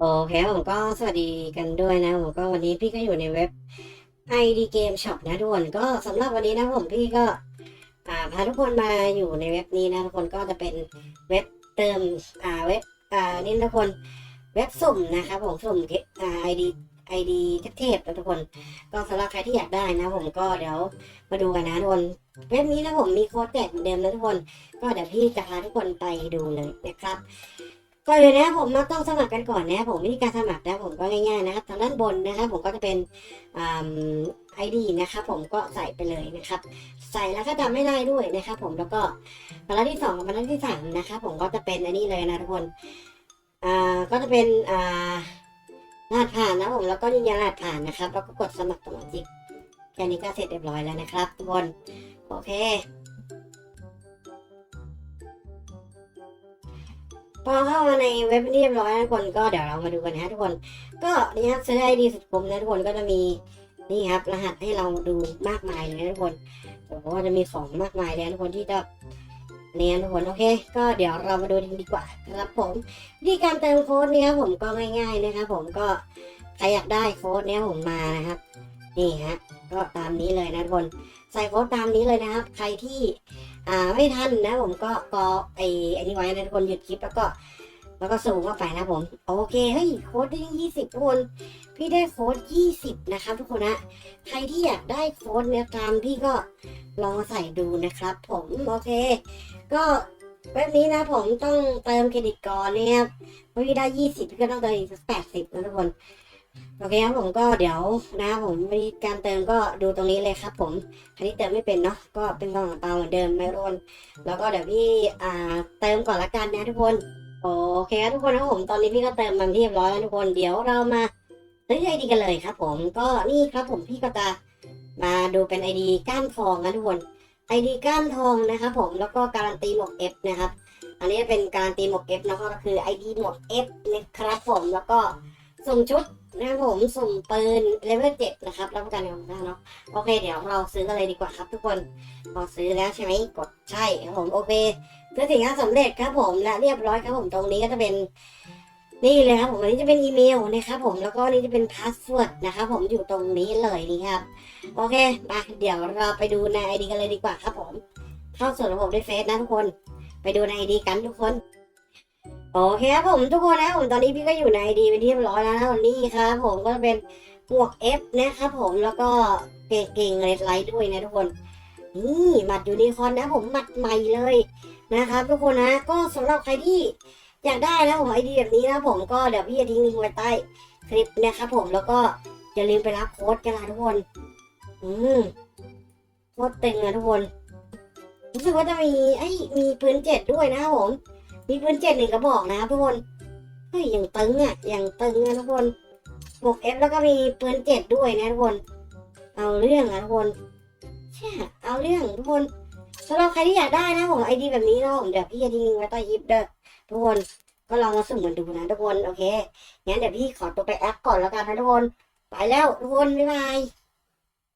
โอเคผมก็สวัสดีกันด้วยนะผมก็วันนี้พี่ก็อยู่ในเว็บ ID Game Shop นะทุกคนก็สำหรับวันนี้นะผมพี่ก็พาทุกคนมาอยู่ในเว็บนี้นะทุกคนก็จะเป็นเว็บเติมอ่าเว็บอ่านี่ทุกคนเว็บสุ่มนะครับผมสุ่มอ่า ID ID เทพๆนะทุกคน ก็สำหรับใครที่อยากได้นะผมก็เดี๋ยวมาดูกันนะทุกคนเว็บนี้นะผมมีโค้ดแจกเหมือนเดิมนะทุกคน ก็เดี๋ยวพี่จะพาทุกคนไปดูเลยนะครับ ก่อนเลยนะผมมาต้องสมัครกันก่อนนะผมวิธีการสมัครนะผมก็ง่ายๆนะครับทางด้านบนนะครับผมก็จะเป็นไอดีนะครับผมก็ใส่ไปเลยนะครับ ใส่แล้วก็จำไม่ได้ด้วยนะครับผมแล้วก็บรรทัดที่สองกับบรรทัดที่สามนะครับผมก็จะเป็นอันนี้เลยนะทุกคนอ่าก็จะเป็นอ่ารหัสผ่านนะผมแล้วก็ยืนยันรหัสผ่านนะครับแล้วก็กดสมัครสมาชิกแค่นี้ก็เสร็จเรียบร้อยแล้วนะครับทุกคนโอเค พอเข้ามาในเว็บเรียบร้อยทุกคนก็เดี๋ยวเรามาดูกันนะฮะทุกคน ก็นี่ครับซื้อไอดีสุดคมนะทุกคนก็จะมีนี่ครับ รหัสให้เราดูมากมายเลยนะทุกคนโอ้โหจะมีของมากมายเลยทุกคนที่จะเนี่ยทุกคนโอเค ก็เดี๋ยวเรามาดูกันดีกว่าครับผมวิธีการเติมโค้ดนี่ครับผมก็ง่าย ๆนะครับผมก็ใครอยากได้โค้ดเนี้ยผมมานะครับ นี่ฮะก็ตามนี้เลยนะทุกคนใส่โค้ดตามนี้เลยนะครับ ใครที่อ่าไม่ทันนะผมก็ก็ไอ้ไอ้นี่ไว้นะทุกคนหยุดคลิปแล้วก็ แล้วก็สูงเข้าไปนะผมโอเคเฮ้ยโค้ดได้ยี่สิบทุกคนพี่ได้โค้ดยี่สิบนะครับทุกคนนะใครที่อยากได้โค้ดเนี่ยตามพี่ก็ลองใส่ดูนะครับ ผมโอเค ก็เว็บนี้นะผมต้องเติมเครดิตก่อนเนี่ยครับพี่ได้ยี่สิบพี่ก็ต้องเติมอีกแปดสิบนะทุกคน โอเคครับผมก็เดี๋ยวนะผมวิธีการเติมก็ดูตรงนี้เลยครับ ผมใครที่เติมไม่เป็นเนาะก็เป็นกล่องเปล่าเหมือนเดิมไม่รวนแล้วก็เดี๋ยวพี่อ่าเติมก่อนละกันนะทุกคนโอเคครับทุกคนครับผมตอนนี้พี่ก็เติมมันที่เรียบร้อยแล้วทุกคนเดี๋ยวเรามาซื้อไอดีกันเลยครับ ผมก็นี่ครับผมพี่ก็จะมาดูเป็นไอดีก้านทองนะทุกคนไอดีก้านทองนะครับผมแล้วก็การันตีหมวก F นะครับ อันนี้เป็นการันตีหมวก F นะก็คือไอดีหมวก F นะครับผมแล้วก็ สุ่มชุดนะครับผมสุ่มปืนเลเวลเจ็ดนะครับรับประกันความได้เนาะโอเค เดี๋ยวเราซื้อกันเลยดีกว่าครับทุกคนพอซื้อแล้วใช่ไหมกดใช่ครับผมโอเคซื้อสินค้าสำเร็จครับผมและเรียบร้อยครับผมตรงนี้ก็จะเป็นนี่เลยครับผมอันนี้จะเป็นอีเมลนะครับผมแล้วก็นี่จะเป็นพาสเวิร์ดนะครับผมอยู่ตรงนี้เลยนี่ครับโอเคมาเดี๋ยวเราไปดูในไอดีกันเลยดีกว่าครับผม เข้าสู่ระบบด้วยเฟซนะทุกคน ไปดูในไอดีกันทุกคน โอเคครับผมทุกคนนะผมตอนนี้พี่ก็อยู่ในไอดีเป็นที่เรียบร้อยแล้วนะวันนี้ครับผมก็เป็นหมวก F นะครับผมแล้วก็เก่งเลดไลท์ด้วยนะทุกคน นี่หมัดยูนิคอนนะผมหมัดใหม่เลยนะครับ ทุกคนนะก็สำหรับใครที่อยากได้นะผมไอเดียแบบนี้นะผมก็เดี๋ยวพี่จะทิ้งลิงก์ไว้ใต้คลิปนะครับผมแล้วก็อย่าลืมไปรับโค้ดกันนะทุกคนอืมโค้ดตึงนะทุกคนรู้สึกว่าจะมีไอ้มีปืนเจ็ดด้วยนะครับผม มีปืนเจ็ดหนึ่งกระบอกนะครับทุกคนเฮ้ยอย่างตึงอะอย่างตึงนะทุกคนบวกเอฟแล้วก็มีปืนเจ็ดด้วยนะทุกคน เอาเรื่องนะทุกคนใช่เอาเรื่องทุกคนสำหรับใครที่อยากได้นะผมไอดีแบบนี้เนาะผมเดี๋ยวพี่จะทิ้งไว้ใต้คลิปเด้อทุกคนก็ลองมาสุ่มกันดูนะทุกคนโอเคงั้นเดี๋ยวพี่ขอตัวไปแอปก่อนแล้วกันนะทุกคน ไปแล้วทุกคนบ๊ายบาย